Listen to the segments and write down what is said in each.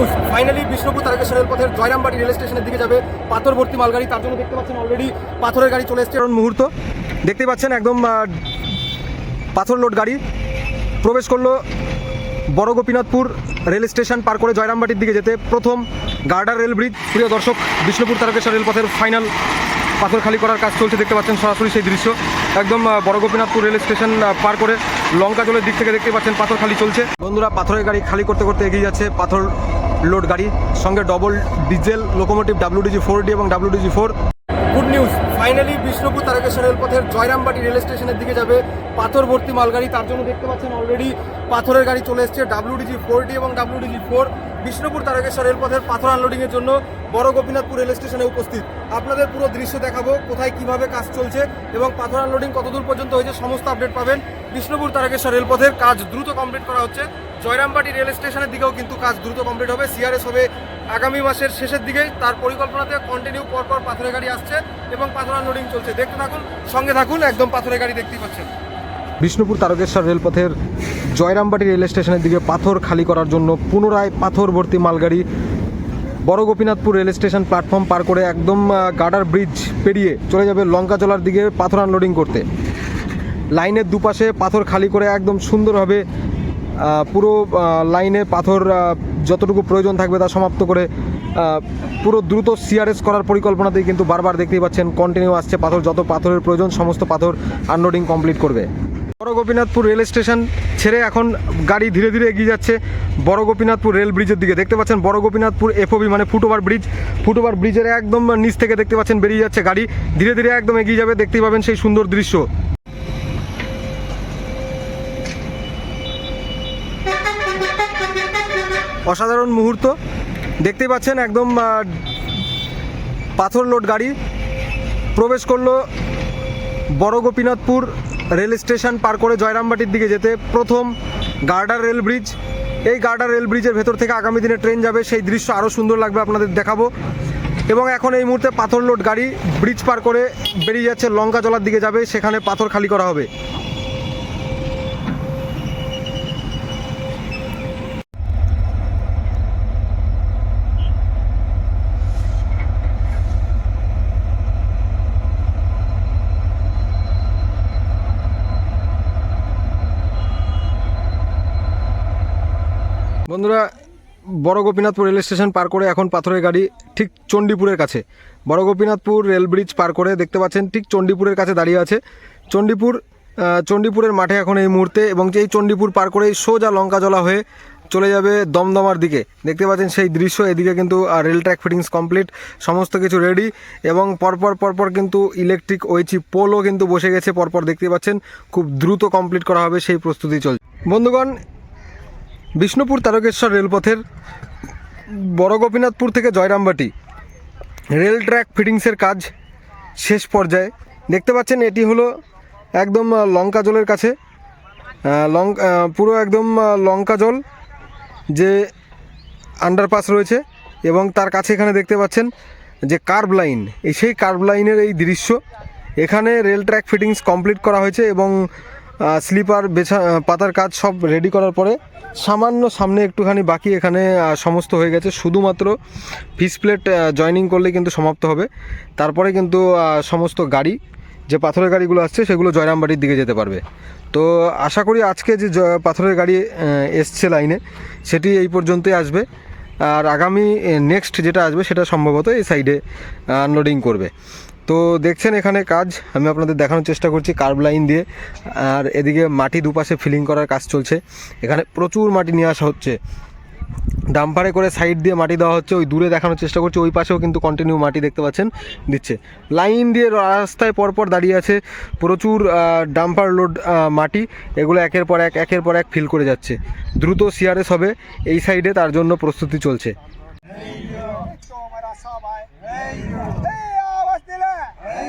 News. Finally Bishnupur Tarakeswar রেলপথের Jayrambari rail স্টেশনের দিকে যাবে পাথর ভর্তি মালগাড়ি। তার জন্য দেখতে পাচ্ছেন অলরেডি পাথরের গাড়ি চলে এসছে। মুহূর্ত। দেখতে পাচ্ছেন একদম পাথর লোড গাড়ি। প্রবেশ করল বড় গোপীনাথপুর রেল স্টেশন পার করে জয়রামবাটির দিকে যেতে। প্রথম গার্ডার রেল ব্রিজ। প্রিয় দর্শক, বিষ্ণুপুর তারকেশ্বর রেলপথের ফাইনাল পাথর খালি করার কাজ চলছে। দেখতে পাচ্ছেন সরাসরি সেই দৃশ্য। একদম বড় গোপীনাথপুর রেল স্টেশন পার করে লঙ্কা জলের দিক থেকে দেখতে পাচ্ছেন পাথর খালি চলছে। বন্ধুরা, পাথরের গাড়ি খালি করতে করতে এগিয়ে যাচ্ছে। পাথর লোড গাড়ি, সঙ্গে double diesel locomotive WDG four D এবং WDG four good news finally Bishnupur Tarakeswar রেলপথের জয়রামবাটি রেল স্টেশনের দিকে যাবে পাথর ভর্তি মালগাড়ি। তার জন্য দেখতে পাচ্ছেন অলরেডি পাথরের গাড়ি চলে এসছে ডাব্লিউডিজি ফোর ডি এবং ডাব্লিউডিজি ফোর বিষ্ণুপুর তারকেশ্বর রেলপথের পাথর আনলোডিংয়ের জন্য বড় গোপীনাথপুর রেল স্টেশনে উপস্থিত। আপনাদের পুরো দৃশ্য দেখাবো, কোথায় কীভাবে কাজ চলছে এবং পাথর আনলোডিং কতদূর পর্যন্ত হয়েছে সমস্ত আপডেট পাবেন। বিষ্ণুপুর তারকেশ্বর রেলপথের কাজ দ্রুত কমপ্লিট করা হচ্ছে। জয়রামবাটি রেল স্টেশনের দিকেও কিন্তু কাজ দ্রুত কমপ্লিট হবে। সিআরএস হবে আগামী মাসের শেষের দিকে। তার পরিকল্পনাতে কন্টিনিউ পরপর পাথরের গাড়ি আসছে এবং পাথর আনলোডিং চলছে। দেখতে থাকুন, সঙ্গে থাকুন, একদম পাথরের গাড়ি দেখতেই পাচ্ছেন। বিষ্ণুপুর তারকেশ্বর রেলপথের জয়রামবাটি রেল স্টেশনের দিকে পাথর খালি করার জন্য পুনরায় পাথর ভর্তি মালগাড়ি। বড় গোপীনাথপুর রেল স্টেশন প্ল্যাটফর্ম পার করে একদম গার্ডার ব্রিজ পেরিয়ে চলে যাবে লঙ্কাচলার দিকে পাথর আনলোডিং করতে। লাইনের দুপাশে পাথর খালি করে একদম সুন্দরভাবে পুরো লাইনে পাথর যতটুকু প্রয়োজন থাকবে তা সমাপ্ত করে পুরো দ্রুত সিআরএস করার পরিকল্পনাতেই কিন্তু বারবার দেখতেই পাচ্ছেন কন্টিনিউ আসছে পাথর, যত পাথরের প্রয়োজন সমস্ত পাথর আনলোডিং কমপ্লিট করবে। বড় গোপীনাথপুর রেল স্টেশন ছেড়ে এখন গাড়ি ধীরে ধীরে এগিয়ে যাচ্ছে বড় গোপীনাথপুর রেল ব্রিজের দিকে। দেখতে পাচ্ছেন, বড় গোপীনাথপুর এফওবি মানে foot over bridge foot over ব্রিজের একদম নিচ থেকে দেখতে পাচ্ছেন বেরিয়ে যাচ্ছে গাড়ি। ধীরে ধীরে একদম এগিয়ে যাবে, দেখতেই পাবেন সেই সুন্দর দৃশ্য। অসাধারণ মুহূর্ত। দেখতেই পাচ্ছেন একদম পাথর লোড গাড়ি। প্রবেশ করল বড় গোপীনাথপুর রেল স্টেশন পার করে জয়রামবাটির দিকে যেতে। প্রথম গার্ডার রেল ব্রিজ। এই গার্ডার রেল ব্রিজের ভেতর থেকে আগামী দিনে ট্রেন যাবে। সেই দৃশ্য আরও সুন্দর লাগবে আপনাদের দেখাবো। এবং এখন এই মুহূর্তে পাথর লোড গাড়ি ব্রিজ পার করে বেরিয়ে যাচ্ছে, লঙ্কা জলার দিকে যাবে। সেখানে পাথর খালি করা হবে। বন্ধুরা, বড় গোপীনাথপুর রেল স্টেশন পার করে এখন পাথরের গাড়ি ঠিক চণ্ডীপুরের কাছে। বড় গোপীনাথপুর রেল ব্রিজ পার করে দেখতে পাচ্ছেন ঠিক চণ্ডীপুরের কাছে দাঁড়িয়ে আছে। চণ্ডীপুর চণ্ডীপুরের মাঠে এখন এই মুহূর্তে এবং এই চণ্ডীপুর পার করেই সোজা লঙ্কাজলা হয়ে চলে যাবে দমদমার দিকে। দেখতে পাচ্ছেন সেই দৃশ্য, এদিকে কিন্তু রেল ট্র্যাক ফিটিংস কমপ্লিট, সমস্ত কিছু রেডি এবং পরপর পরপর কিন্তু ইলেকট্রিক ওইচি পোলও কিন্তু বসে গেছে। পরপর দেখতে পাচ্ছেন, খুব দ্রুত কমপ্লিট করা হবে, সেই প্রস্তুতি চলছে। বন্ধুগণ বিষ্ণুপুর তারকেশ্বর রেলপথের বড় গোপীনাথপুর থেকে জয়রামবাটি। রেল ট্র্যাক ফিটিংসের কাজ শেষ পর্যায়ে। দেখতে পাচ্ছেন এটি হলো একদম লঙ্কা জলের কাছে। আহ, লং পুরো একদম লঙ্কা জল যে আন্ডারপাস রয়েছে এবং তার কাছে এখানে দেখতে পাচ্ছেন যে কার্ভ লাইন এই সেই কার্ভ লাইনের এই দৃশ্য। এখানে রেল ট্র্যাক ফিটিংস কমপ্লিট করা হয়েছে এবং স্লিপার, বেছা পাতার কাজ সব রেডি করার পরে সামান্য সামনে একটুখানি বাকি এখানে সমস্ত হয়ে গেছে। শুধুমাত্র ফিস প্লেট জয়নিং করলে কিন্তু সমাপ্ত হবে। তারপরে কিন্তু সমস্ত গাড়ি, যে পাথরের গাড়িগুলো আসছে, সেগুলো জয়রামবাড়ির দিকে যেতে পারবে। তো আশা করি আজকে যে পাথরের গাড়ি এসছে লাইনে, সেটি এই পর্যন্তই আসবে। আর আগামী নেক্সট যেটা আসবে, সেটা সম্ভবত এই সাইডে আনলোডিং করবে। তো দেখছেন এখানে কাজ আমি আপনাদের দেখানোর চেষ্টা করছি কার্ভ লাইন দিয়ে আর এদিকে মাটি দুপাশে ফিলিং করার কাজ চলছে এখানে প্রচুর মাটি নিয়ে আসা হচ্ছে ডাম্পারে করে সাইড দিয়ে মাটি দেওয়া হচ্ছে ওই দূরে দেখানোর চেষ্টা করছে ওই পাশেও কিন্তু কন্টিনিউ মাটি দেখতে পাচ্ছেন দিচ্ছে লাইন দিয়ে রাস্তায় পরপর দাঁড়িয়ে আছে প্রচুর ডাম্পার লোড মাটি এগুলো একের পর এক একের পর এক ফিল করে যাচ্ছে দ্রুত সিআরএস হবে এই সাইডে তার জন্য প্রস্তুতি চলছে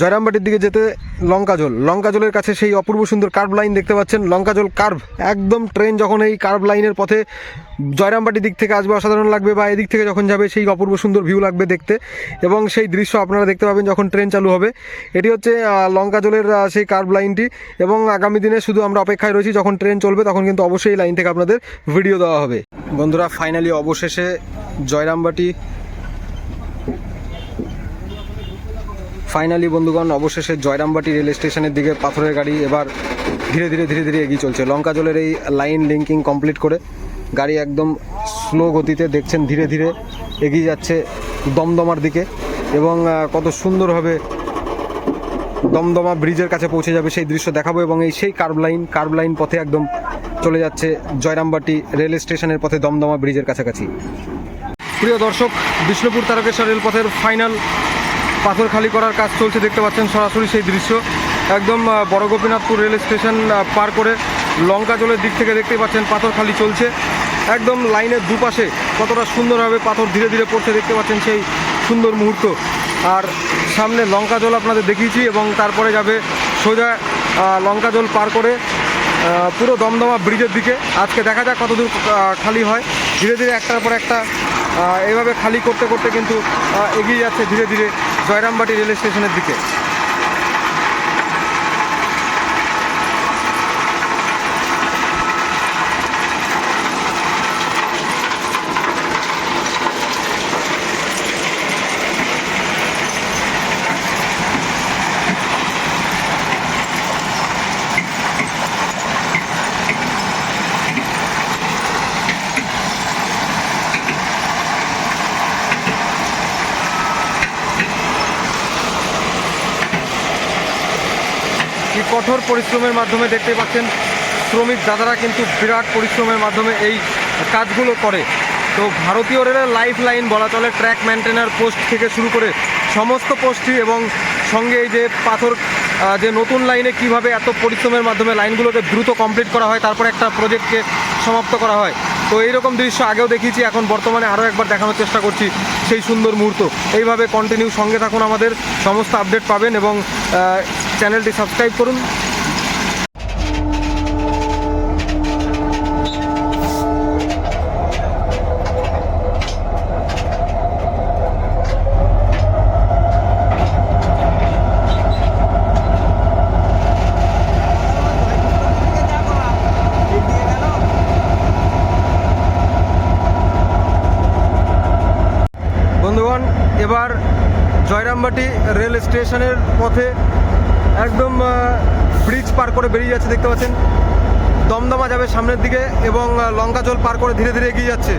জয়রামবাটির দিকে যেতে লঙ্কাজল। লঙ্কাজলের কাছে সেই অপূর্ব সুন্দর কার্ভ লাইন দেখতে পাচ্ছেন। লঙ্কাজল কার্ভ একদম ট্রেন যখন এই কার্ভ লাইনের পথে জয়রামবাটির দিক থেকে আসবে, অসাধারণ লাগবে বা এদিক থেকে যখন যাবে, সেই অপূর্ব সুন্দর ভিউ লাগবে দেখতে। এবং সেই দৃশ্য আপনারা দেখতে পাবেন যখন ট্রেন চালু হবে। এটি হচ্ছে লঙ্কাজলের সেই কার্ভ লাইনটি এবং আগামী দিনে শুধু আমরা অপেক্ষায় রয়েছি, যখন ট্রেন চলবে, তখন কিন্তু অবশ্যই লাইন থেকে আপনাদের ভিডিও দেওয়া হবে। বন্ধুরা ফাইনালি অবশেষে জয়রামবাটি ফাইনালি বন্ধুগণ, অবশেষে জয়রামবাটি রেল স্টেশনের দিকে পাথরের গাড়ি এবার ধীরে ধীরে ধীরে ধীরে এগিয়ে চলছে। লঙ্কাজলের এই লাইন লিঙ্কিং কমপ্লিট করে গাড়ি একদম স্লো গতিতে দেখছেন, ধীরে ধীরে এগিয়ে যাচ্ছে দমদমার দিকে এবং কত সুন্দরভাবে দমদমা ব্রিজের কাছে পৌঁছে যাবে সেই দৃশ্য দেখাবো এবং এই সেই কার্ভ লাইন কার্ভ লাইন পথে একদম চলে যাচ্ছে জয়রামবাটি রেল স্টেশনের পথে দমদমা ব্রিজের কাছাকাছি। প্রিয় দর্শক, বিষ্ণুপুর তারকেশ্বর রেলপথের ফাইনাল পাথর খালি করার কাজ চলছে, দেখতে পাচ্ছেন সরাসরি সেই দৃশ্য। একদম বড় গোপীনাথপুর রেল স্টেশন পার করে লঙ্কাজলের দিক থেকে দেখতে পাচ্ছেন পাথর খালি চলছে। একদম লাইনের দুপাশে কতটা সুন্দরভাবে পাথর ধীরে ধীরে পড়ছে, দেখতে পাচ্ছেন সেই সুন্দর মুহূর্ত। আর সামনে লঙ্কা জল আপনাদের দেখিয়েছি এবং তারপরে যাবে সোজা লঙ্কা জল পার করে পুরো দমদমা ব্রিজের দিকে। আজকে দেখা যাক কতদূর খালি হয়। ধীরে ধীরে একটার পর একটা এভাবে খালি করতে করতে কিন্তু এগিয়ে যাচ্ছে ধীরে ধীরে। জয়রামবাটি রেল স্টেশনের দিকে। কি কঠোর পরিশ্রমের মাধ্যমে দেখতে পাচ্ছেন শ্রমিক দাদারা কিন্তু বিরাট পরিশ্রমের মাধ্যমে এই কাজগুলো করে। তো ভারতীয় রেলের লাইফ লাইন বলা চলে, ট্র্যাক মেনটেনার পোস্ট থেকে শুরু করে সমস্ত পোস্টই এবং সঙ্গে এই যে পাথর যে নতুন লাইনে কীভাবে এত পরিশ্রমের মাধ্যমে লাইনগুলোকে দ্রুত কমপ্লিট করা হয়, তারপর একটা প্রজেক্টকে সমাপ্ত করা হয়। তো এইরকম দৃশ্য আগেও দেখিয়েছি, এখন বর্তমানে আরও একবার দেখানোর চেষ্টা করছি সেই সুন্দর মুহূর্ত। এইভাবে কন্টিনিউ সঙ্গে থাকুন আমাদের, সমস্ত আপডেট পাবেন এবং চ্যানেলটি সাবস্ক্রাইব করুন। বন্ধুগণ এবার জয়রামবাটি রেল স্টেশনের পথে একদম ব্রিজ পার করে বেরিয়ে যাচ্ছে, দেখতে পাচ্ছেন? দমদমা যাবে সামনের দিকে এবং লঙ্কা জল পার করে ধীরে ধীরে এগিয়ে যাচ্ছে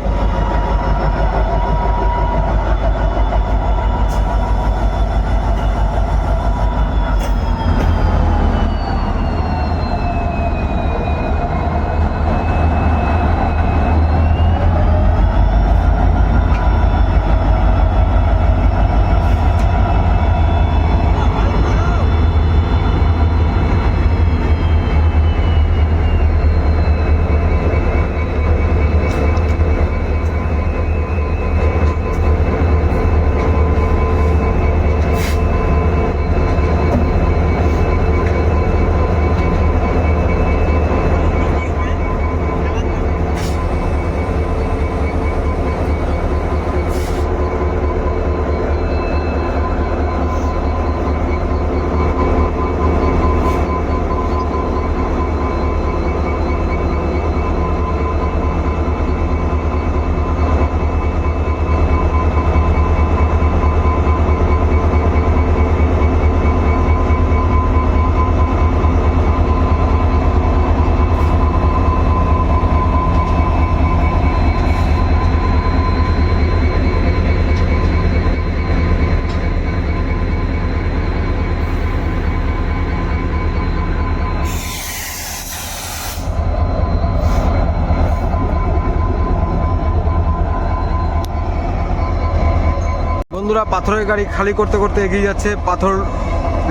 বন্ধুরা পাথরের গাড়ি খালি করতে করতে এগিয়ে যাচ্ছে, পাথর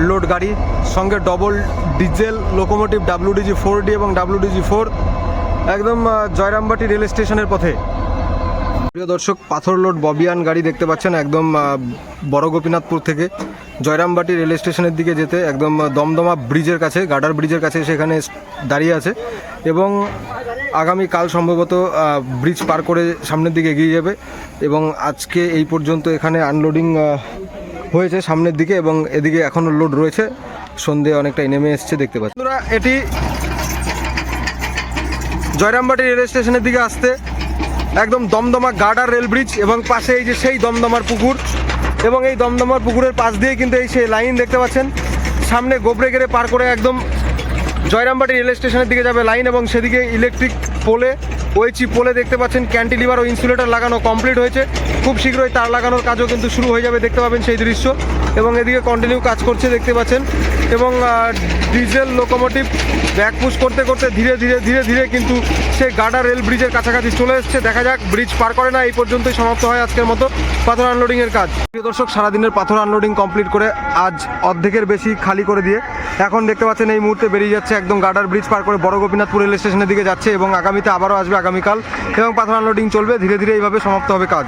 লোড গাড়ি, সঙ্গে double diesel locomotive WDG four D এবং ডাব্লিউডিজি ফোর একদম জয়রামবাটি রেল স্টেশনের পথে। প্রিয় দর্শক, পাথর লোড ববিয়ান গাড়ি দেখতে পাচ্ছেন একদম বড় গোপীনাথপুর থেকে। জয়রামবাটি রেল স্টেশনের দিকে যেতে একদম দমদমা ব্রিজের কাছে গার্ডার ব্রিজের কাছে সেখানে দাঁড়িয়ে আছে। এবং আগামী কাল সম্ভবত ব্রিজ পার করে সামনের দিকে এগিয়ে যাবে। এবং আজকে এই পর্যন্ত এখানে আনলোডিং হয়েছে সামনের দিকে এবং এদিকে এখনও লোড রয়েছে। সন্ধে অনেকটাই নেমে এসছে দেখতে পাচ্ছি এটি জয়রামবাটি রেল স্টেশনের দিকে আসতে একদম দমদমা গার্ডার রেল ব্রিজ এবং পাশে এই যে সেই দমদমার পুকুর এবং এই দমদমার পুকুরের পাশ দিয়ে কিন্তু এই সেই লাইন দেখতে পাচ্ছেন। সামনে গোবরে গেড়ে পার করে একদম জয়রামবাটি রেল স্টেশনের দিকে যাবে লাইন এবং সেদিকে ইলেকট্রিক পোলে, ওইচি পোলে দেখতে পাচ্ছেন, ক্যান্টিলিভার ও ইনসুলেটর লাগানো কমপ্লিট হয়েছে। খুব শীঘ্রই তার লাগানোর কাজও কিন্তু শুরু হয়ে যাবে, দেখতে পাবেন সেই দৃশ্য। এবং এদিকে কন্টিনিউ কাজ করছে, দেখতে পাচ্ছেন। এবং ডিজেল লোকোমোটিভ ব্যাক পুশ করতে করতে ধীরে ধীরে ধীরে ধীরে কিন্তু সেই গার্ডার রেল ব্রিজের কাছাকাছি চলে এসছে। দেখা যাক ব্রিজ পার করে না, এই পর্যন্তই সমাপ্ত হয় আজকের মতো পাথর আনলোডিংয়ের কাজ। প্রিয় দর্শক, সারাদিনের পাথর আনলোডিং কমপ্লিট করে আজ অর্ধেকের বেশি খালি করে দিয়ে এখন দেখতে পাচ্ছেন এই মুহূর্তে বেরিয়ে যাচ্ছে একদম গার্ডার ব্রিজ পার করে বড় গোপীনাথপুর রেল স্টেশনের দিকে যাচ্ছে এবং আগামীতে আবারও আসবে আগামীকাল। এবং পাথর আনলোডিং চলবে, ধীরে ধীরে এইভাবে সমাপ্ত হবে কাজ।